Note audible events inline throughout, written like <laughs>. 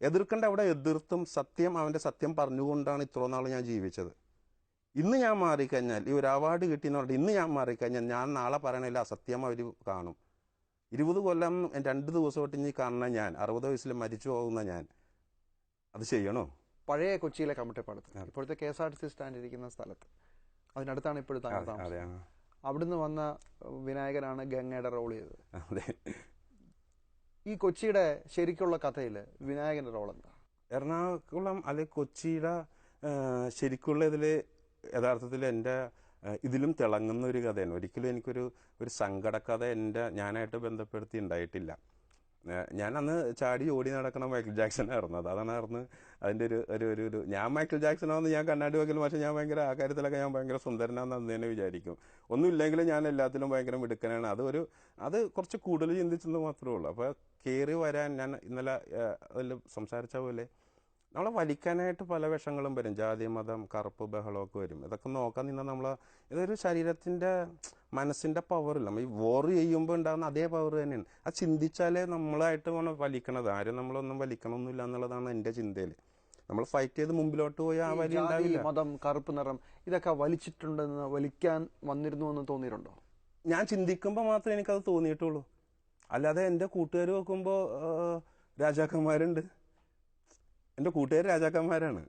എതിർക്കേണ്ട അവിടെ എതിർത്തും സത്യം അവന്റെ സത്യം പറഞ്ഞുകൊണ്ടാണ് ഇത്ര നാൾ ഞാൻ ജീവിച്ചത്. ഇന്ന് ഞാൻ മാറിക്കഴിഞ്ഞാൽ ഈ ഒരു അവാർഡ് കിട്ടിയെന്ന് പറഞ്ഞിട്ട് ഇന്ന് ഞാൻ മാറിക്കഴിഞ്ഞാൽ ഞാൻ നാളെ പറയണില്ല അസത്യം അവർ കാണും. ഇരുപത് കൊല്ലം രണ്ട് ദിവസമായിട്ട് ഇനി കാണുന്ന ഞാൻ അറുപത് വയസ്സിൽ മരിച്ചു പോകുന്ന ഞാൻ അത് ചെയ്യണോ? പഴയ കൊച്ചിയിലെ കമ്മട്ടിപ്പാടത്ത് അതെ. ഇപ്പോഴത്തെ K S R T C stand ഇരിക്കുന്ന സ്ഥലത്ത്. അതിനടുത്താണ് ഇപ്പോഴത്തെ താമസം. അവിടുന്ന് വന്ന വിനായകനാണ് ഗംഗയുടെ റോൾ ചെയ്തത്. അതെ. ഈ കൊച്ചിയുടെ ശരിക്കുള്ള കഥയിൽ വിനായകന്റെ റോൾ എന്താ എറണാകുളം അല്ലെ കൊച്ചിയുടെ ശരിക്കുള്ള ഇതിൽ യഥാർത്ഥത്തിൽ എന്റെ ഇതിലും തിളങ്ങുന്ന ഒരു കഥയാണ്. ഒരിക്കലും എനിക്കൊരു ഒരു സങ്കടക്കഥ എന്റെ ഞാനായിട്ട് ബന്ധപ്പെടുത്തി ഉണ്ടായിട്ടില്ല. ഞാൻ അന്ന് ചാടി ഓടി നടക്കണ മൈക്കിൾ ജാക്സൺ ആയിരുന്നു അതാണ് ആയിരുന്നു അതിന്റെ ഒരു ഒരു ഒരു ഒരു ഞാൻ മൈക്കിൾ ജാക്സൺ ആണെന്ന് ഞാൻ കണ്ണാടി വെക്കലും പക്ഷേ ഞാൻ ഭയങ്കര ആ കാര്യത്തിലൊക്കെ ഞാൻ ഭയങ്കര സുന്ദരനാണെന്ന് അന്ന് തന്നെ വിചാരിക്കും. ഒന്നുമില്ലെങ്കിലും ഞാൻ എല്ലാത്തിലും ഭയങ്കര മിടുക്കനാണ്. അത് ഒരു അത് കുറച്ച് കൂടുതൽ ചിന്തിച്ചെന്ന് മാത്രമേ ഉള്ളൂ. അപ്പോൾ കയറി വരാൻ ഞാൻ ഇന്നലെ അതിൽ സംസാരിച്ച പോലെ നമ്മളെ വലിക്കാനായിട്ട് പല വിഷങ്ങളും വരും. ജാതി മതം കറുപ്പ് ബഹളമൊക്കെ വരും. ഇതൊക്കെ നോക്കാൻ നിന്നാൽ നമ്മൾ ഇതൊരു ശരീരത്തിന്റെ മനസ്സിന്റെ പവറില്ല നമ്മൾ ഈ വോർ ചെയ്യുമ്പോൾ ഉണ്ടാകുന്ന അതേ പവർ തന്നെയാണ്. അത് ചിന്തിച്ചാലേ നമ്മളായിട്ട് വേണം വലിക്കണത്. ആരും നമ്മളൊന്നും വലിക്കണമൊന്നുമില്ല എന്നുള്ളതാണ് എന്റെ ചിന്തയിൽ നമ്മൾ ഫൈറ്റ് ചെയ്ത് മുമ്പിലോട്ട് പോയി ആ വലിയ വലി ഉണ്ടാവില്ല. മതം കറുപ്പ് നിറം ഇതൊക്കെ വലിച്ചിട്ടുണ്ടെന്ന് വലിക്കാൻ വന്നിരുന്നു എന്ന് തോന്നിയിട്ടുണ്ടോ? ഞാൻ ചിന്തിക്കുമ്പോൾ മാത്രമേ എനിക്കത് തോന്നിയിട്ടുള്ളൂ. അല്ലാതെ എന്റെ കൂട്ടുകാർ നോക്കുമ്പോൾ രാജാക്കന്മാരുണ്ട്. എന്റെ കൂട്ടുകാർ രാജാക്കന്മാരാണ്.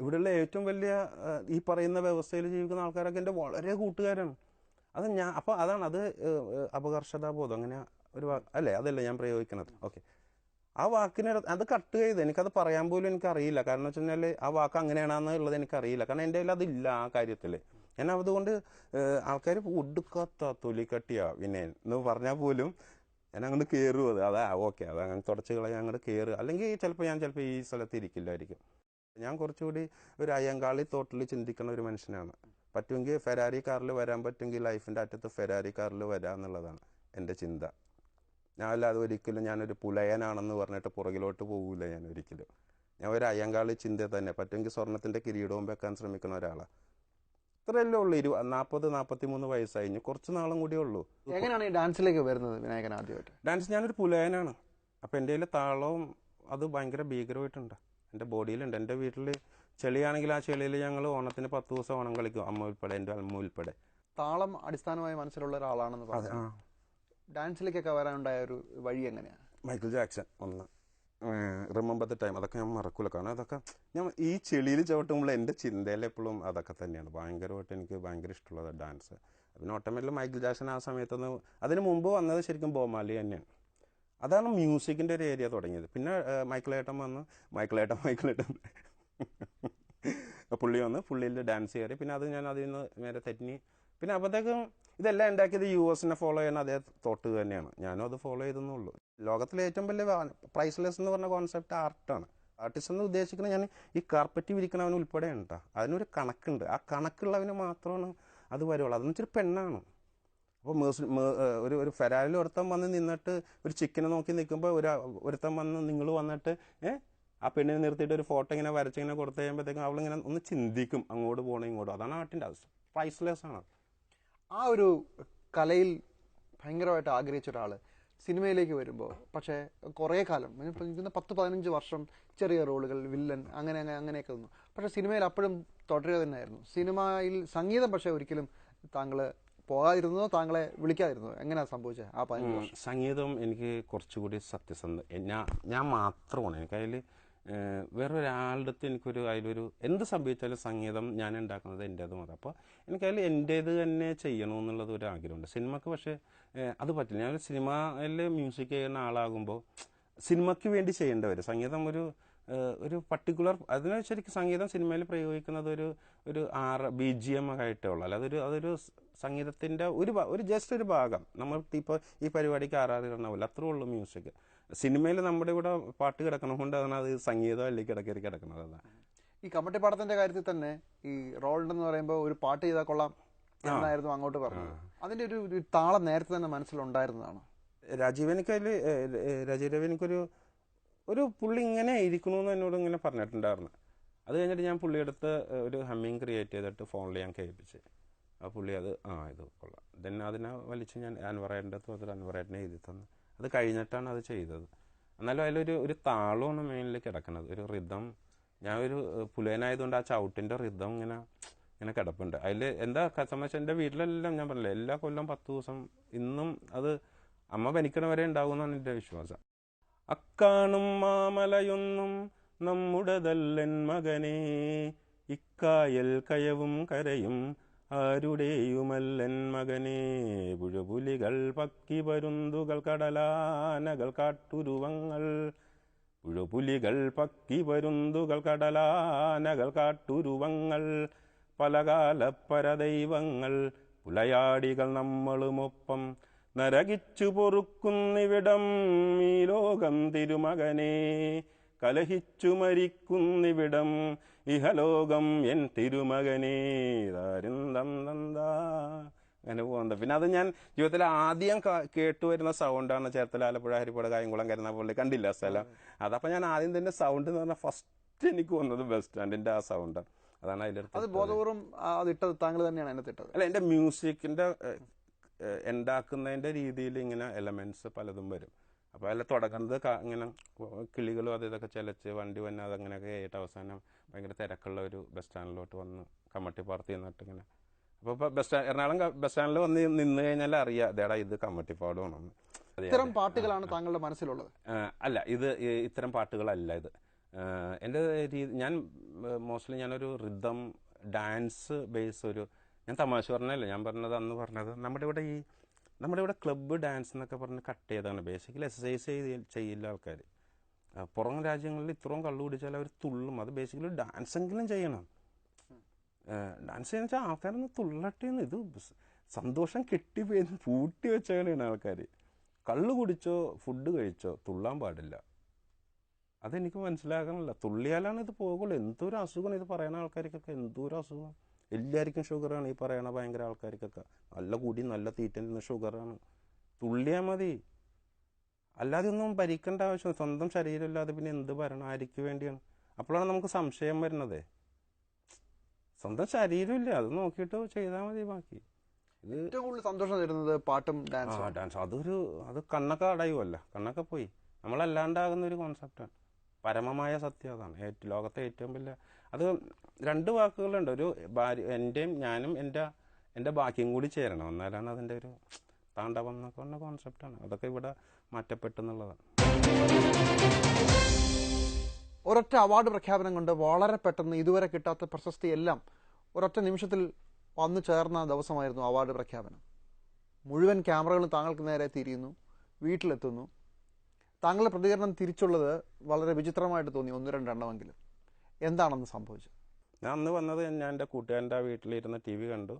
ഇവിടെയുള്ള ഏറ്റവും വലിയ ഈ പറയുന്ന വ്യവസ്ഥയിൽ ജീവിക്കുന്ന ആൾക്കാരൊക്കെ എന്റെ വളരെ കൂട്ടുകാരാണ്. അത് ഞാൻ അപ്പോൾ അതാണ് അത് അപകർഷതാബോധം. അങ്ങനെ ഒരു അല്ലേ? അതല്ല ഞാൻ പ്രയോഗിക്കുന്നത് ഓക്കെ. ആ വാക്കിന് അത് കട്ട് ചെയ്ത് എനിക്കത് പറയാൻ പോലും എനിക്കറിയില്ല. കാരണം വെച്ച് കഴിഞ്ഞാൽ ആ വാക്ക് അങ്ങനെയാണെന്നുള്ളത് എനിക്കറിയില്ല. കാരണം എന്റെ കയ്യിൽ അതില്ല ആ കാര്യത്തിൽ ഞാൻ അതുകൊണ്ട് ആൾക്കാർ ഒടുക്കാത്ത തൊലിക്കട്ടിയാ വിനയൻ എന്ന് പറഞ്ഞാൽ പോലും ഞാൻ അങ്ങോട്ട് കയറും അത്. അതാ ഓക്കെ. അത് അങ്ങനെ കളയാൻ അങ്ങോട്ട് കയറുക അല്ലെങ്കിൽ ചിലപ്പോൾ ഞാൻ ചിലപ്പോൾ ഈ സ്ഥലത്ത് ഇരിക്കില്ലായിരിക്കും. ഞാൻ കുറച്ചുകൂടി ഒരു അയ്യങ്കാളി തോട്ടിൽ ചിന്തിക്കുന്ന ഒരു മനുഷ്യനാണ്. പറ്റുമെങ്കിൽ ഫെരാരി കാറിൽ വരാൻ പറ്റുമെങ്കിൽ ലൈഫിന്റെ അറ്റത്ത് ഫെരാരി കാറിൽ വരാം എന്നുള്ളതാണ് എന്റെ ചിന്ത. ഞാൻ അല്ലാതെ ഒരിക്കലും ഞാനൊരു പുലയനാണെന്ന് പറഞ്ഞിട്ട് പുറകിലോട്ട് പോകില്ല ഞാൻ ഒരിക്കലും. ഞാൻ ഒരു അയ്യങ്കാളി ചിന്ത തന്നെ. പറ്റുമെങ്കിൽ സ്വർണത്തിന്റെ കിരീടവും വെക്കാൻ ശ്രമിക്കുന്ന ഒരാളാണ്. ഇത്രയല്ലേ ഉള്ളൂ. ഇരു നാൽപ്പത് നാൽപ്പത്തി മൂന്ന് വയസ്സായി ഇനി കുറച്ച് നാളും കൂടിയേ ഉള്ളൂ. എങ്ങനെയാണ് ഈ ഡാൻസിലേക്ക് വരുന്നത് വിനായകൻ ആദ്യമായിട്ട്? ഡാൻസ് ഞാനൊരു പുലയനാണ്. അപ്പം എന്റെ കയ്യിൽ താളവും അത് ഭയങ്കര ഭീകരമായിട്ടുണ്ട്. എന്റെ ബോഡിയിലുണ്ട്. എന്റെ വീട്ടിൽ ചെളിയാണെങ്കിൽ ആ ചെളിയിൽ ഞങ്ങൾ ഓണത്തിന് പത്ത് ദിവസം ഓണം കളിക്കും. അമ്മ ഉൾപ്പെടെ എന്റെ അമ്മ ഉൾപ്പെടെ. താളം അടിസ്ഥാനമായി മനസ്സിലുള്ള ഒരാളാണെന്ന് പറഞ്ഞു ഡാൻസിലേക്കൊക്കെ വരാനുണ്ടായ ഒരു വഴി എങ്ങനെയാണ് മൈക്കിൾ ജാക്സൺ ഒന്ന് റിമെമ്പർ ദ ടൈം അതൊക്കെ ഞാൻ മറക്കൂല. കാരണം അതൊക്കെ ഞാൻ ഈ ചെളിയിൽ ചവിട്ടുമ്പോൾ എന്റെ ചിന്തയിൽ എപ്പോഴും അതൊക്കെ തന്നെയാണ്. ഭയങ്കരമായിട്ട് എനിക്ക് ഭയങ്കര ഇഷ്ടമുള്ളത് ഡാൻസ്. പിന്നെ ഓട്ടോമാറ്റിക്കലി മൈക്കിൾ ജാക്സൺ ആ സമയത്തൊന്ന് അതിന് മുമ്പ് വന്നത് ശരിക്കും ബോമാലി തന്നെയാണ്. അതാണ് മ്യൂസിക്കിന്റെ ഒരു ഏരിയ തുടങ്ങിയത്. പിന്നെ മൈക്കിളേട്ടൻ വന്ന് മൈക്കിളേട്ടൻ ഏട്ടൻ പുള്ളി വന്ന് പുള്ളിയിൽ ഡാൻസ് കയറി. പിന്നെ അത് ഞാൻ അതിൽ നിന്ന് നേരെ തെറ്റിനി പിന്നെ അപ്പോഴത്തേക്കും ഇതെല്ലാം ഉണ്ടാക്കിയത് യു എസിനെ ഫോളോ ചെയ്യുന്ന അതേ തോട്ട് തന്നെയാണ്. ഞാനും അത് ഫോളോ ചെയ്തെന്നുള്ളൂ. ലോകത്തിലെ ഏറ്റവും വലിയ പ്രൈസ്ലെസ് എന്ന് പറഞ്ഞ കോൺസെപ്റ്റ് ആർട്ടാണ് ആർട്ടിസ്റ്റ് എന്ന് ഉദ്ദേശിക്കുന്നത് ഞാൻ ഈ കാർപ്പറ്റ് വിരിക്കണവന് ഉൾപ്പെടെയാണ് കേട്ടോ അതിനൊരു കണക്കുണ്ട്. ആ കണക്കുള്ളവന് മാത്രമാണ് അത് വരുള്ളൂ. അതെന്ന് വെച്ചൊരു പെണ്ണാണ്. അപ്പോൾ മേഴ്സ് ഒരു ഒരു ഫെരാലിൽ ഒരുത്തൻ വന്ന് നിന്നിട്ട് ഒരു ചിക്കനെ നോക്കി നിൽക്കുമ്പോൾ ഒരു ഒരുത്തൻ വന്ന് നിങ്ങൾ വന്നിട്ട് ഏഹ് ആ പെണ്ണിനെ നിർത്തിയിട്ട് ഒരു ഫോട്ടോ ഇങ്ങനെ വരച്ചിങ്ങനെ കൊടുത്തു കഴിയുമ്പോഴത്തേക്കും അവളിങ്ങനെ ഒന്ന് ചിന്തിക്കും അങ്ങോട്ട് പോകണം ഇങ്ങോട്ടും. അതാണ് ആർട്ടിന്റെ പ്രൈസ്ലെസ് ആണ്. ആ ഒരു കലയിൽ ഭയങ്കരമായിട്ട് ആഗ്രഹിച്ച ഒരാൾ സിനിമയിലേക്ക് വരുമ്പോൾ പക്ഷേ കുറേ കാലം ഇന്ന് പത്ത് പതിനഞ്ച് വർഷം ചെറിയ റോളുകൾ വില്ലൻ അങ്ങനെ അങ്ങനെ അങ്ങനെയൊക്കെ നിന്നു പക്ഷേ സിനിമയിൽ അപ്പോഴും തുടരുക തന്നെയായിരുന്നു. സിനിമയിൽ സംഗീതം പക്ഷേ ഒരിക്കലും താങ്കൾ പോകാതിരുന്നതോ താങ്കളെ വിളിക്കാതിരുന്നോ എങ്ങനെയാണ് സംഭവിച്ചത് ആ പതിനഞ്ച് സംഗീതം എനിക്ക് കുറച്ചുകൂടി സത്യസന്ധ ഞാൻ ഞാൻ മാത്രമാണ്. എനിക്ക് അതിൽ വേറൊരാളുടെ അടുത്ത് എനിക്കൊരു അതിലൊരു എന്ത് സംഭവിച്ചാലും സംഗീതം ഞാൻ ഉണ്ടാക്കുന്നത് എന്റേത് മാത്രം. അപ്പോൾ എനിക്കതിൽ എന്റേത് തന്നെ ചെയ്യണമെന്നുള്ളത് ഒരു ആഗ്രഹമുണ്ട്. സിനിമക്ക് പക്ഷേ അത് പറ്റില്ല. ഞാൻ സിനിമയിൽ മ്യൂസിക് ചെയ്യുന്ന ആളാകുമ്പോൾ സിനിമയ്ക്ക് വേണ്ടി ചെയ്യേണ്ടവർ സംഗീതം ഒരു ഒരു പർട്ടിക്കുലർ അതിന് ശരിക്കും സംഗീതം സിനിമയിൽ പ്രയോഗിക്കുന്നത് ഒരു ഒരു ആറ് ബി ജി എം ആയിട്ടേ ഉള്ളൂ. അല്ലാതെ ഒരു അതൊരു സ് സംഗീതത്തിന്റെ ഒരു ഒരു ജസ്റ്റ് ഒരു ഭാഗം. നമ്മൾ ഇപ്പോൾ ഈ പരിപാടിക്ക് ആറാറ് ഇടണ അത്രേ ഉള്ളൂ മ്യൂസിക് സിനിമയിൽ നമ്മുടെ ഇവിടെ പാട്ട് കിടക്കണമുണ്ട് അതാണ് അത് സംഗീതം അല്ലെങ്കിൽ കിടക്കരി കിടക്കുന്നത് അതാണ് ഈ കമ്മട്ടിപ്പാടത്തിന്റെ കാര്യത്തിൽ തന്നെ ഈ റോൾഡ് എന്ന് പറയുമ്പോൾ ഒരു പാട്ട് ചെയ്താൽ കൊള്ളാം എന്നായിരുന്നു അങ്ങോട്ട് പറഞ്ഞത്. അതിന്റെ ഒരു താളം നേരത്തെ തന്നെ മനസ്സിലുണ്ടായിരുന്നതാണ്. രാജീവ് എനിക്കതിൽ രാജീവ് എനിക്കൊരു ഒരു പുള്ളി ഇങ്ങനെ ഇരിക്കണമെന്ന് എന്നോട് ഇങ്ങനെ പറഞ്ഞിട്ടുണ്ടായിരുന്നു. അത് കഴിഞ്ഞിട്ട് ഞാൻ പുള്ളിയെടുത്ത് ഒരു ഹമ്മിങ് ക്രിയേറ്റ് ചെയ്തിട്ട് ഫോണിൽ ഞാൻ കേൾപ്പിച്ച്. ആ പുള്ളി അത് ആ ഇത് കൊള്ളാം. ദെൻ അതിനെ വലിച്ച് ഞാൻ അൻവറേന്റെ അടുത്ത് വന്നിട്ട് അൻവറേറ്റിനെ എഴുതി തന്നു. അത് കഴിഞ്ഞിട്ടാണ് അത് ചെയ്തത്. എന്നാലും അതിലൊരു ഒരു താളമാണ് മെയിനിൽ കിടക്കുന്നത്. ഒരു റിതം ഞാൻ ഒരു പുലേനായതുകൊണ്ട് ആ ചവിട്ടിന്റെ റിതം ഇങ്ങനെ ഇങ്ങനെ കിടപ്പുണ്ട്. അതിൽ എന്താ സംബന്ധിച്ച് എന്റെ വീട്ടിലെല്ലാം ഞാൻ പറഞ്ഞില്ല എല്ലാ കൊല്ലം പത്ത് ദിവസം ഇന്നും അത് അമ്മ പനിക്കണ വരെ ഉണ്ടാകുമെന്നാണ് എന്റെ വിശ്വാസം. അക്കാണും മാമലയൊന്നും നമ്മുടെതല്ലൻ മകനെ. ഇക്കായൽ കയവും കരയും ആരുടെയുമല്ലൻ മകനെ. പുഴപുലികൾ പക്കി പരുന്തുകൾ കടലാനകൾ കാട്ടുരുവങ്ങൾ. പുഴപുലികൾ പക്കി പരുന്തുകൾ കടലാനകൾ കാട്ടുരുവങ്ങൾ. പലകാല പരദൈവങ്ങൾ പുലയാടികൾ നമ്മളുമൊപ്പം നരകിച്ചു പൊറുക്കുന്നിവിടം ഈ ലോകം തിരുമകനെ. കലഹിച്ചു മരിക്കുന്നിവിടം ഇഹലോകം എൻ തിരുമകനെ. ദാരിന്തം നന്ദാ അങ്ങനെ പോകുന്നത് പിന്നെ അത് ഞാൻ ജീവിതത്തിൽ ആദ്യം കേട്ടു വരുന്ന സൗണ്ടാണ് ചേർത്തല ആലപ്പുഴ ഹരിപ്പുഴ കായംകുളം കരുനാപ്പള്ളി കണ്ടില്ല സ്ഥലം. അതപ്പോൾ ഞാൻ ആദ്യം തന്നെ സൗണ്ട് എന്ന് പറഞ്ഞാൽ ഫസ്റ്റ് എനിക്ക് വന്നത് ബസ് സ്റ്റാൻഡിന്റെ ആ സൗണ്ട് അതാണ് അതിലെടുത്ത് അത് ബോധപൂർവം അത് ഇട്ടത് താങ്കൾ തന്നെയാണ് അതിനകത്ത് ഇട്ടത്. അല്ല എന്റെ മ്യൂസിക്കിന്റെ ഉണ്ടാക്കുന്നതിന്റെ രീതിയിൽ ഇങ്ങനെ എലമെന്റ്സ് പലതും വരും. അപ്പോൾ അതിൽ തുടങ്ങുന്നത് ഇങ്ങനെ കിളികളും അത് ഇതൊക്കെ ചിലച്ച് വണ്ടി വന്ന് അതങ്ങനെയൊക്കെ ആയിട്ട് അവസാനം ഭയങ്കര തിരക്കുള്ള ഒരു ബസ് സ്റ്റാൻഡിലോട്ട് വന്ന് കമ്മട്ടി പാർത്തി എന്നിട്ട് ഇങ്ങനെ. അപ്പോൾ ഇപ്പോൾ ബസ് സ്റ്റാൻഡ് എറണാകുളം ബസ് സ്റ്റാൻഡിൽ വന്ന് നിന്ന് കഴിഞ്ഞാൽ അറിയാം അതേടാ ഇത് കമ്മട്ടിപ്പാടുവാണെന്ന് അതെ, ഇത്തരം പാട്ടുകളാണ് താങ്കളുടെ മനസ്സിലുള്ളത്? അല്ല ഇത് ഇത്തരം പാട്ടുകളല്ല ഇത്. എന്റെ രീതി ഞാൻ മോസ്റ്റ്ലി ഞാനൊരു റിതം ഡാൻസ് ബേസ് ഒരു ഞാൻ തമാശ പറഞ്ഞല്ലോ? ഞാൻ പറഞ്ഞത് അന്ന് പറഞ്ഞത് നമ്മുടെ ഇവിടെ ഈ നമ്മുടെ ഇവിടെ ക്ലബ്ബ് ഡാൻസ് എന്നൊക്കെ പറഞ്ഞ് കട്ട് ചെയ്താണ് ബേസിക്കലി എക്സസൈസ് ചെയ്ത് ചെയ്യില്ല ആൾക്കാർ പുറം രാജ്യങ്ങളിൽ ഇത്രയും കള്ളു കുടിച്ചാൽ അവർ തുള്ളും. അത് ബേസിക്കലി ഡാൻസ് എങ്കിലും ചെയ്യണം. ഡാൻസ് ചെയ്യുന്ന വെച്ചാൽ ആൾക്കാരൊന്ന് തുള്ളട്ടെന്ന്. ഇത് സന്തോഷം കെട്ടി പൂട്ടി വെച്ചാണ് ആൾക്കാർ കള്ളു കുടിച്ചോ ഫുഡ് കഴിച്ചോ തുള്ളാൻ പാടില്ല. അതെനിക്ക് മനസ്സിലാക്കണില്ല തുള്ളിയാലാണ് ഇത് പോകുള്ളൂ. എന്തൊരു അസുഖമാണ് ഇത് പറയുന്ന ആൾക്കാർക്കൊക്കെ. എന്തോരം അസുഖം. എല്ലാവർക്കും ഷുഗറാണ് ഈ പറയണ ഭയങ്കര ആൾക്കാർക്കൊക്കെ. നല്ല കുടി നല്ല തീറ്റ ഷുഗറാണ് തുള്ളിയാൽ മതി. അല്ലാതെ ഒന്നും ഭരിക്കേണ്ട ആവശ്യം സ്വന്തം ശരീരമില്ലാതെ പിന്നെ എന്ത് ഭരണം? ആർക്ക് വേണ്ടിയാണ്. അപ്പോഴാണ് നമുക്ക് സംശയം വരുന്നത്. സ്വന്തം ശരീരമില്ല അത് നോക്കിയിട്ട് ചെയ്താൽ മതി ബാക്കി. ഏറ്റവും കൂടുതൽ സന്തോഷം തരുന്നത് പാട്ടും ആ ഡാൻസ് അതൊരു അത് കണ്ണൊക്കെ അടയുമല്ല കണ്ണൊക്കെ പോയി. നമ്മളല്ലാണ്ടാകുന്ന ഒരു കോൺസെപ്റ്റാണ് പരമമായ സത്യം അതാണ്. ലോകത്തെ ഏറ്റവും വലിയ അത് രണ്ട് വാക്കുകളുണ്ട്. ഒരു ഭാര്യ എന്റെയും ഞാനും എന്റെ എന്റെ ബാക്കിയും കൂടി ചേരണം. എന്നാലാണ് അതിന്റെ ഒരു താണ്ഡവം എന്നൊക്കെ പറഞ്ഞ കോൺസെപ്റ്റാണ് അതൊക്കെ ഇവിടെ മാറ്റപ്പെട്ടെന്നുള്ളതാണ് ഒരൊറ്റ അവാർഡ് പ്രഖ്യാപനം കൊണ്ട് വളരെ പെട്ടെന്ന് ഇതുവരെ കിട്ടാത്ത പ്രശസ്തി എല്ലാം ഒരൊറ്റ നിമിഷത്തിൽ വന്നു ചേർന്ന ദിവസമായിരുന്നു അവാർഡ് പ്രഖ്യാപനം. മുഴുവൻ ക്യാമറകളും താങ്കൾക്ക് നേരെ തിരിയുന്നു. വീട്ടിലെത്തുന്നു. താങ്കളുടെ പ്രതികരണം തിരിച്ചുള്ളത് വളരെ വിചിത്രമായിട്ട് തോന്നി ഒന്ന് രണ്ടെണ്ണമെങ്കിലും എന്താണെന്ന് സംഭവിച്ചത്? ഞാൻ അന്ന് വന്നത് ഞാൻ എന്റെ കൂട്ടുകാരന്റെ വീട്ടിലിരുന്ന് ടി വി കണ്ടു.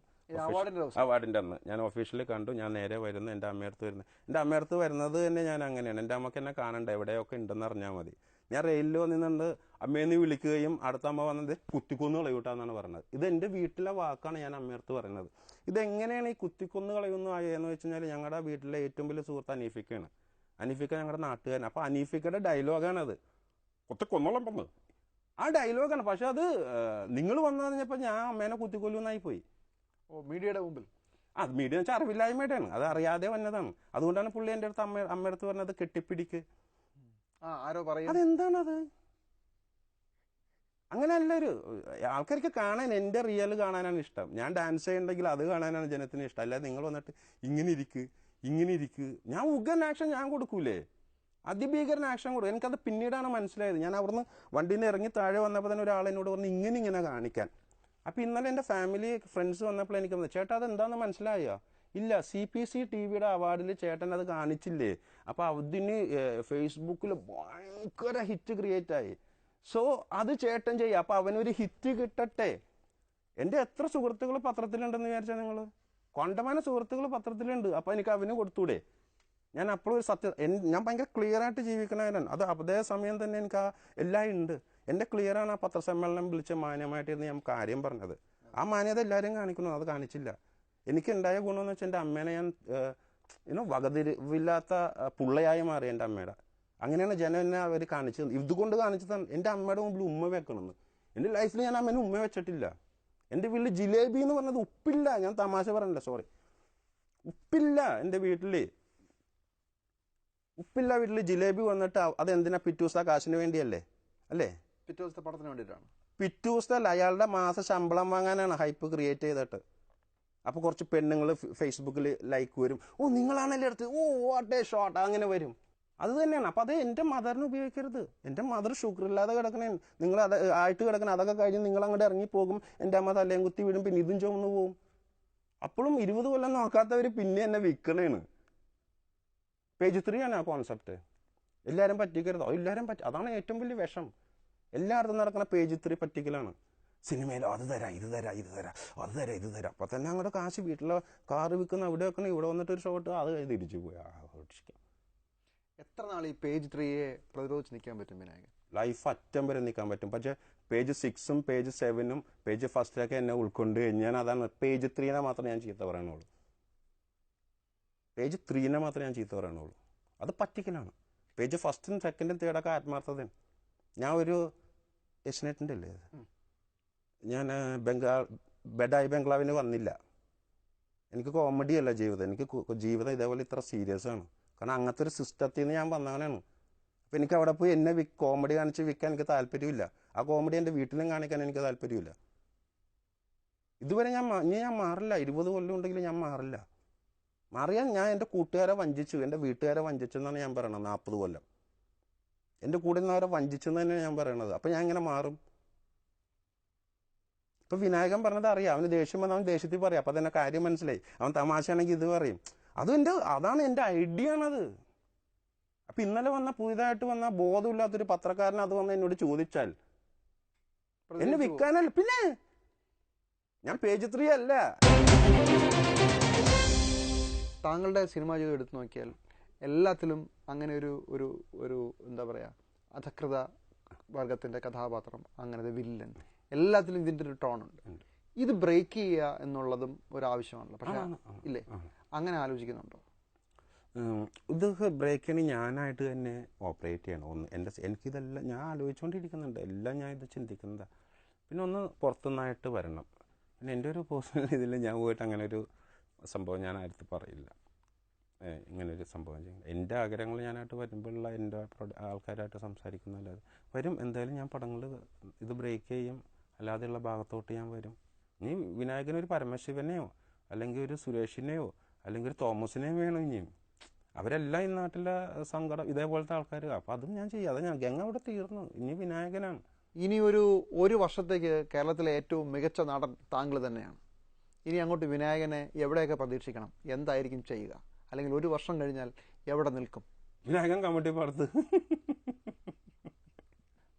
അവാർഡിന്റെ അന്ന്. ഞാൻ ഒഫീഷ്യലി കണ്ടു. ഞാൻ നേരെ വരുന്നു എന്റെ അമ്മയടുത്ത് വരുന്നു. എന്റെ അമ്മയടുത്ത് വരുന്നത് തന്നെ ഞാൻ അങ്ങനെയാണ്. എന്റെ അമ്മയ്ക്ക് എന്നെ കാണണ്ട? എവിടെയൊക്കെ ഉണ്ടെന്ന് അറിഞ്ഞാൽ മതി. ഞാൻ റെയിലിൽ വന്നിട്ടുണ്ട് അമ്മയെന്ന് വിളിക്കുകയും അടുത്ത അമ്മ വന്നത് കുത്തിക്കൊന്ന് കളയൂട്ടാന്നാണ് പറഞ്ഞത്. ഇത് എന്റെ വീട്ടിലെ വാക്കാണ് ഞാൻ അമ്മയടുത്ത് പറയുന്നത്. ഇതെങ്ങനെയാണ് ഈ കുത്തിക്കൊന്ന് കളയുന്നു ആയെന്ന് വെച്ച് കഴിഞ്ഞാൽ ഞങ്ങളുടെ വീട്ടിലെ ഏറ്റവും വലിയ സുഹൃത്ത് അനീഫിക്കയാണ് അനീഫിക്ക ഞങ്ങളുടെ നാട്ടുകാരൻ. അപ്പോൾ അനീഫിക്കയുടെ ഡയലോഗാണത്. കൊന്നോളം പറഞ്ഞു ആ ഡയലോഗാണ്. പക്ഷെ അത് നിങ്ങൾ വന്നു കഴിഞ്ഞപ്പോൾ ഞാൻ അമ്മേനെ കുത്തിക്കൊല്ലുന്നായി പോയി. ഓ മീഡിയയുടെ മുമ്പിൽ. അത് മീഡിയ വെച്ചാൽ അറിവില്ലായ്മയുടെയാണ്. അത് അറിയാതെ വന്നതാണ്. അതുകൊണ്ടാണ് പുള്ളി എന്റെ അടുത്ത് അമ്മ അമ്മയടുത്ത് പറഞ്ഞത് കെട്ടിപ്പിടിക്ക്. ആരോ പറയും അതെന്താണത്? അങ്ങനെയല്ല ഒരു ആൾക്കാർക്ക് കാണാൻ എന്റെ റിയൽ കാണാനാണ് ഇഷ്ടം. ഞാൻ ഡാൻസ് ചെയ്യണ്ടെങ്കിൽ അത് കാണാനാണ് ജനത്തിന് ഇഷ്ടം. അല്ലാതെ നിങ്ങൾ വന്നിട്ട് ഇങ്ങനെ ഇരിക്ക്. ഇങ്ങനെ ഇരിക്കു ഞാൻ ഉഗ്രൻ ആക്ഷൻ ഞാൻ കൊടുക്കൂലേ? അതിഭീകരൻ ആക്ഷൻ കൊടുക്കും എനിക്കത് പിന്നീടാണ് മനസ്സിലായത്. ഞാൻ അവിടുന്ന് വണ്ടിയിൽ നിന്ന് ഇറങ്ങി താഴെ വന്നപ്പോൾ തന്നെ ഒരാൾ എന്നോട് പറഞ്ഞു ഇങ്ങനെ ഇങ്ങനെ കാണിക്കാൻ. അപ്പോൾ ഇന്നലെ എന്റെ ഫാമിലി ഫ്രണ്ട്സ് വന്നപ്പോൾ എനിക്ക് വന്നു ചേട്ടാ അത് എന്താണെന്ന് മനസ്സിലായോ? ഇല്ല സി പി സി ടി വിയുടെ അവാർഡിൽ ചേട്ടൻ അത് കാണിച്ചില്ലേ? അപ്പോൾ അതിന് ഫേസ്ബുക്കിൽ ഭയങ്കര ഹിറ്റ് ക്രിയേറ്റ് ആയി. സോ അത് ചേട്ടൻ ചെയ്യുക അപ്പോൾ അവനൊരു ഹിറ്റ് കിട്ടട്ടെ? എന്റെ എത്ര സുഹൃത്തുക്കൾ പത്രത്തിലുണ്ടെന്ന് വിചാരിച്ചാൽ നിങ്ങൾ കൊണ്ടമാന സുഹൃത്തുക്കൾ പത്രത്തിലുണ്ട്. അപ്പോൾ എനിക്ക് അവന് കൊടുത്തൂടെ? ഞാൻ അപ്പോഴും ഒരു സത്യം ഞാൻ ഭയങ്കര ക്ലിയർ ആയിട്ട് ജീവിക്കണവനാണ് അത് അതേ സമയം തന്നെ എനിക്ക് ആ എല്ലാം ഉണ്ട്. എന്റെ ക്ലിയർ ആണ് ആ പത്രസമ്മേളനം വിളിച്ച് മാന്യമായിട്ടിരുന്ന് ഞാൻ കാര്യം പറഞ്ഞത്. ആ മാന്യത എല്ലാവരും കാണിക്കുന്നു. അത് കാണിച്ചില്ല. എനിക്ക് ഉണ്ടായ ഗുണമെന്ന് വെച്ചാൽ എന്റെ അമ്മേനെ ഞാൻ ഇനോ വകതിരിവില്ലാത്ത പുള്ളയായി മാറി എന്റെ അമ്മയുടെ അങ്ങനെയാണ് ജനം എന്നെ അവർ കാണിച്ചത്. ഇതുകൊണ്ട് കാണിച്ചതാണ്. എന്റെ അമ്മയുടെ മുമ്പിൽ ഉമ്മ വെക്കണമെന്ന്. എന്റെ ലൈഫിൽ ഞാൻ അമ്മേനെ ഉമ്മ വെച്ചിട്ടില്ല. എന്റെ വീട്ടിൽ ജിലേബി എന്ന് പറഞ്ഞത് ഉപ്പില്ല. ഞാൻ തമാശ പറഞ്ഞില്ല സോറി ഉപ്പില്ല എന്റെ വീട്ടിൽ ഉപ്പില്ല വീട്ടിൽ ജിലേബി വന്നിട്ട് അത് എന്തിനാ പിറ്റൂസ കാശിന് വേണ്ടിയല്ലേ? അല്ലേ? പിറ്റേ ദിവസത്തെ പടത്തിന് വേണ്ടിയിട്ടാണ്. പിറ്റൂസല്ല അയാളുടെ മാസ ശമ്പളം വാങ്ങാനാണ് ഹൈപ്പ് ക്രിയേറ്റ് ചെയ്തിട്ട്. അപ്പോൾ കുറച്ച് പെണ്ണുങ്ങൾ ഫേസ്ബുക്കിൽ ലൈക്ക് വരും. ഓ നിങ്ങളാണല്ലേ എടുത്ത്? ഓ വാട്ട് ഷോട്ട് അങ്ങനെ വരും. അത് തന്നെയാണ്. അപ്പോൾ അത് എന്റെ മദറിന് ഉപയോഗിക്കരുത്. എന്റെ മദർ ഷുഗർ ഇല്ലാതെ കിടക്കണേ. നിങ്ങൾ അത് ആയിട്ട് കിടക്കണം. അതൊക്കെ കഴിഞ്ഞ് നിങ്ങൾ അങ്ങോട്ട് ഇറങ്ങി പോകും. എന്റെ അമ്മ തലയും കുത്തി വീടും പിന്നെ ഇതും ചുമന്ന് പോകും അപ്പോഴും ഇരുപത് കൊല്ലം നോക്കാത്തവർ പിന്നെ എന്നെ വിൽക്കണേണ്. പേജ് ത്രീ ആണ് ആ കോൺസെപ്റ്റ് എല്ലാവരും പറ്റിക്കരുത്. എല്ലാവരും പറ്റി അതാണ് ഏറ്റവും വലിയ വിഷം. എല്ലായിടത്തും നടക്കുന്ന പേജ് ത്രീ പറ്റിക്കലാണ്. സിനിമയിലോ അത് തരാം ഇത് തരാം ഇത് തരാം അത് തരാം ഇത് തരാം. അപ്പം തന്നെ അങ്ങോട്ട് കാശ് വീട്ടിലെ കാറ് വിൽക്കുന്ന അവിടെ വെക്കണം ഇവിടെ വന്നിട്ട് ഒരു ഷോട്ട് അത് തിരിച്ചു പോയി. ആ എത്ര നാൾ ഈ പേജ് ത്രീയെ പ്രതിരോധിച്ച് നിൽക്കാൻ പറ്റും വിനായകൻ? ലൈഫ് അറ്റം വരെ നിൽക്കാൻ പറ്റും. പക്ഷെ പേജ് സിക്സും പേജ് സെവനും പേജ് ഫസ്റ്റിലൊക്കെ എന്നെ ഉൾക്കൊണ്ട് ഞാൻ അതാണ് പേജ് ത്രീനെ മാത്രമേ ഞാൻ ചീത്ത പറയണുള്ളൂ. പേജ് ത്രീനെ മാത്രമേ ഞാൻ ചീത്ത പറയണുള്ളൂ. അത് പറ്റിക്കലാണ് പേജ് ഫസ്റ്റും സെക്കൻഡും തേർഡൊക്കെ ആത്മാർത്ഥത ഞാൻ ഒരു എസ്റ്റിനേറ്റിന്റെ അല്ലേ? ഞാൻ ബംഗാൾ ബെഡായി ബംഗ്ലാവിന് വന്നില്ല. എനിക്ക് കോമഡിയല്ല ജീവിതം. എനിക്ക് ജീവിതം ഇതേപോലെ ഇത്ര സീരിയസ് ആണ്. കാരണം അങ്ങനത്തെ ഒരു സിസ്റ്റത്തിൽ നിന്ന് ഞാൻ വന്നവനാണ്. അപ്പോൾ എനിക്ക് അവിടെ പോയി എന്നെ കോമഡി കാണിച്ച് വിൽക്കാൻ എനിക്ക് താല്പര്യമില്ല. ആ കോമഡി എന്റെ വീട്ടിലും കാണിക്കാൻ എനിക്ക് താല്പര്യമില്ല. ഇതുവരെ ഞാൻ ഇനി ഞാൻ മാറില്ല. ഇരുപത് കൊല്ലം ഉണ്ടെങ്കിൽ ഞാൻ മാറില്ല. മാറിയാൽ ഞാൻ എന്റെ കൂട്ടുകാരെ വഞ്ചിച്ചു. എന്റെ വീട്ടുകാരെ വഞ്ചിച്ചു എന്നാണ് ഞാൻ പറയണത് നാൽപ്പത് കൊല്ലം. എന്റെ കൂടെ നിന്നവരെ വഞ്ചിച്ചു എന്ന് തന്നെയാണ് ഞാൻ പറയണത്. അപ്പം ഞാൻ ഇങ്ങനെ മാറും. ഇപ്പം വിനായകൻ പറഞ്ഞത് അറിയാം അവന് ദേഷ്യം വന്നാൽ അവൻ ദേഷ്യത്തിൽ പറയും. അപ്പം തന്നെ കാര്യം മനസ്സിലായി. അവൻ തമാശയാണെങ്കിൽ ഇത് പറയും. അതും എന്റെ അതാണ് എന്റെ ഐഡിയ ആണത് അപ്പം ഇന്നലെ വന്ന പുതിയതായിട്ട് വന്ന ബോധമില്ലാത്തൊരു പത്രക്കാരൻ അത് വന്ന് എന്നോട് ചോദിച്ചാൽ എന്നെ വിൽക്കാനല്ല പിന്നെ ഞാൻ പേജ് ത്രീ അല്ല. താങ്കളുടെ സിനിമാ ജീവിതം എടുത്തു നോക്കിയാൽ എല്ലാത്തിലും അങ്ങനെ ഒരു ഒരു ഒരു എന്താ പറയുക അധകൃത വർഗത്തിന്റെ കഥാപാത്രം അങ്ങനത്തെ വില്ലൻ. എല്ലാത്തിലും ഇതിന്റെ ഒരു ഉണ്ട്. ഇത് ബ്രേക്ക് ചെയ്യുക എന്നുള്ളതും ഒരാവശ്യമാണല്ലോ. പക്ഷേ ഇല്ലേ? അങ്ങനെ ആലോചിക്കുന്നുണ്ടോ? ഇത് ബ്രേക്കിന് ഞാനായിട്ട് തന്നെ ഓപ്പറേറ്റ് ചെയ്യണം. ഒന്ന് എന്റെ എനിക്കിതെല്ലാം ഞാൻ ആലോചിച്ചുകൊണ്ടിരിക്കുന്നുണ്ട് എല്ലാം ഞാൻ ഇത് ചിന്തിക്കുന്നതാ. പിന്നെ ഒന്ന് പുറത്തുനിന്നായിട്ട് വരണം. പിന്നെ എന്റെ ഒരു പേഴ്സണൽ <laughs> ഇതിൽ ഞാൻ പോയിട്ട് അങ്ങനെ ഒരു സംഭവം ഞാൻ ആരത്ത് പറയില്ല. ഇങ്ങനെ ഒരു സംഭവം ചെയ്യുന്നത്. എന്റെ ആഗ്രഹങ്ങൾ ഞാനായിട്ട് വരുമ്പോഴുള്ള എന്റെ ആൾക്കാരായിട്ട് സംസാരിക്കുന്നതല്ലാതെ. വരും എന്തായാലും ഞാൻ പടങ്ങൾ ഇത് ബ്രേക്ക് ചെയ്യും. അല്ലാതെയുള്ള ഭാഗത്തോട്ട് ഞാൻ വരും. ഇനി വിനായകനൊരു പരമശിവനെയോ അല്ലെങ്കിൽ ഒരു സുരേഷിനെയോ അല്ലെങ്കിൽ ഒരു തോമസിനെയോ വേണം ഇനിയും അവരെല്ലാം ഈ നാട്ടിലെ സങ്കടം ഇതേപോലത്തെ ആൾക്കാർ അപ്പം അതും ഞാൻ ചെയ്യും. അത് ഞാൻ ഗംഗ അവിടെ തീർന്നു. ഇനി വിനായകനാണ്. ഇനി ഒരു ഒരു വർഷത്തേക്ക് കേരളത്തിലെ ഏറ്റവും മികച്ച നടൻ താങ്കൾ തന്നെയാണ്. ഇനി അങ്ങോട്ട് വിനായകനെ എവിടെയൊക്കെ പ്രതീക്ഷിക്കണം? എന്തായിരിക്കും ചെയ്യുക? അല്ലെങ്കിൽ ഒരു വർഷം കഴിഞ്ഞാൽ എവിടെ നിൽക്കും? വിനായകൻ കമ്മിറ്റി പാടത്ത്.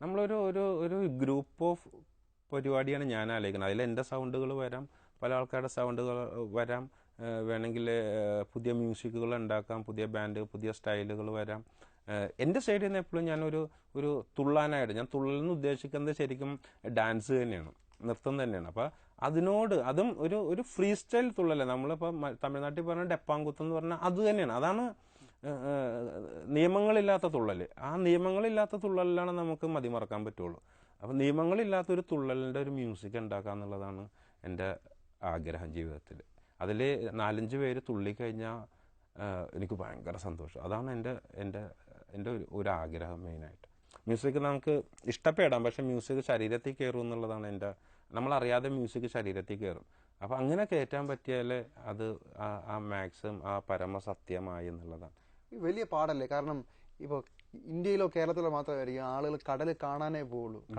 നമ്മളൊരു ഒരു ഒരു ഗ്രൂപ്പ് ഓഫ് പരിപാടിയാണ് ഞാൻ ആലോചിക്കുന്നത്. അതിൽ എന്റെ സൗണ്ടുകൾ വരാം പല ആൾക്കാരുടെ സൗണ്ടുകൾ വരാം. വേണമെങ്കിൽ പുതിയ മ്യൂസിക്കുകൾ ഉണ്ടാക്കാം പുതിയ ബാൻഡ് പുതിയ സ്റ്റൈലുകൾ വരാം. എന്റെ സൈഡിൽ നിന്ന് എപ്പോഴും ഞാനൊരു ഒരു തുള്ളാനായിട്ട് ഞാൻ തുള്ളലെന്ന് ഉദ്ദേശിക്കുന്നത് ശരിക്കും ഡാൻസ് തന്നെയാണ് നൃത്തം തന്നെയാണ്. അപ്പോൾ അതിനോട് അതും ഒരു ഒരു ഫ്രീ സ്റ്റൈൽ തുള്ളല്ലേ നമ്മളിപ്പോൾ തമിഴ്നാട്ടിൽ പറഞ്ഞ ഡെപ്പാങ്കുത്ത് എന്ന് പറഞ്ഞാൽ അത് തന്നെയാണ്. അതാണ് നിയമങ്ങളില്ലാത്ത തുള്ളൽ ആ നിയമങ്ങളില്ലാത്ത തുള്ളലിലാണ് നമുക്ക് മതിമറക്കാൻ പറ്റുള്ളൂ. അപ്പം നിയമങ്ങളില്ലാത്തൊരു തുള്ളലിന്റെ ഒരു മ്യൂസിക് ഉണ്ടാക്കുക എന്നുള്ളതാണ് എന്റെ ആഗ്രഹം ജീവിതത്തിൽ അതിൽ നാലഞ്ച് പേര് തുള്ളിക്കഴിഞ്ഞാൽ എനിക്ക് ഭയങ്കര സന്തോഷം. അതാണ് എന്റെ എന്റെ എന്റെ ഒരു ആഗ്രഹം മെയിനായിട്ട്. മ്യൂസിക് നമുക്ക് ഇഷ്ടപ്പെടാം പക്ഷെ മ്യൂസിക് ശരീരത്തിൽ കയറും എന്നുള്ളതാണ് എന്റെ നമ്മളറിയാതെ മ്യൂസിക് ശരീരത്തിൽ കയറും അപ്പോൾ അങ്ങനെ കയറ്റാൻ പറ്റിയാൽ അത് ആ- മാക്സിമം ആ പരമസത്യമായി എന്നുള്ളതാണ്. വലിയ പാടല്ലേ? കാരണം ഇപ്പോൾ ഇന്ത്യയിലോ കേരളത്തിലോ മാത്രമായിരിക്കും ആളുകൾ കടൽ കാണാനേ പോവുള്ളൂ.